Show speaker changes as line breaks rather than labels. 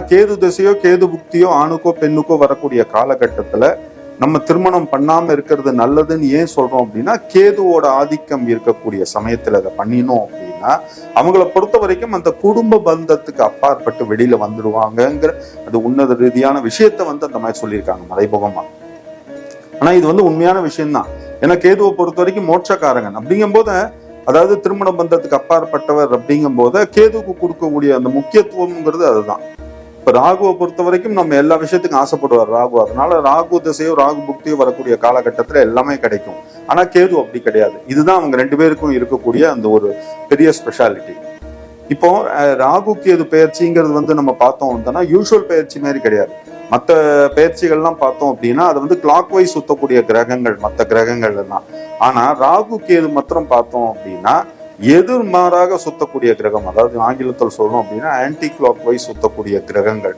கேது திசையோ கேது புக்தியோ ஆணுக்கோ பெண்ணுக்கோ வரக்கூடிய காலகட்டத்துல நம்ம திருமணம் பண்ணாம இருக்கிறது நல்லதுன்னு ஏன் சொல்றோம் அப்படின்னா கேதுவோட ஆதிக்கம் இருக்கக்கூடிய சமயத்துல அதை பண்ணினோம் அப்படின்னா அவங்கள பொறுத்த வரைக்கும் அந்த குடும்ப பந்தத்துக்கு அப்பாற்பட்டு வெளியில வந்துடுவாங்கங்கிற அது உன்னத ரீதியான விஷயத்த வந்து அந்த மாதிரி சொல்லியிருக்காங்க மறைமுகமாக ஆனா இது வந்து உண்மையான விஷயம்தான். ஏன்னா கேதுவை பொறுத்த வரைக்கும் மோட்சக்காரங்கன் அப்படிங்கும் போது அதாவது திருமண பந்தத்துக்கு அப்பாற்பட்டவர் அப்படிங்கும் போது கேதுவுக்கு கொடுக்கக்கூடிய அந்த முக்கியத்துவம்ங்கிறது அதுதான். இப்ப ராகுவை பொறுத்த வரைக்கும் நம்ம எல்லா விஷயத்துக்கும் ஆசைப்படுவார் ராகு. அதனால ராகு திசையோ ராகு புக்தியோ வரக்கூடிய காலகட்டத்துல எல்லாமே கிடைக்கும். ஆனா கேது அப்படி கிடையாது. இதுதான் அவங்க ரெண்டு பேருக்கும் இருக்கக்கூடிய அந்த ஒரு பெரிய ஸ்பெஷாலிட்டி இப்போ ராகு கேது பயிற்சிங்கிறது வந்து நம்ம பார்த்தோம் அப்படின்னா யூஷுவல் பயிற்சி மாதிரி கிடையாது. மற்ற பயிற்சிகள்லாம் பார்த்தோம் அப்படின்னா அது வந்து கிளாக் வைஸ் சுத்தக்கூடிய கிரகங்கள் மற்ற கிரகங்கள் எல்லாம் ஆனா ராகு கேது மாத்திரம் பார்த்தோம் அப்படின்னா எதிர்மாறாக சுத்தக்கூடிய கிரகம் அதாவது ஆங்கிலத்தில் சொல்லணும் அப்படின்னா ஆன்டி கிளாக் வைஸ் சுத்தக்கூடிய கிரகங்கள்.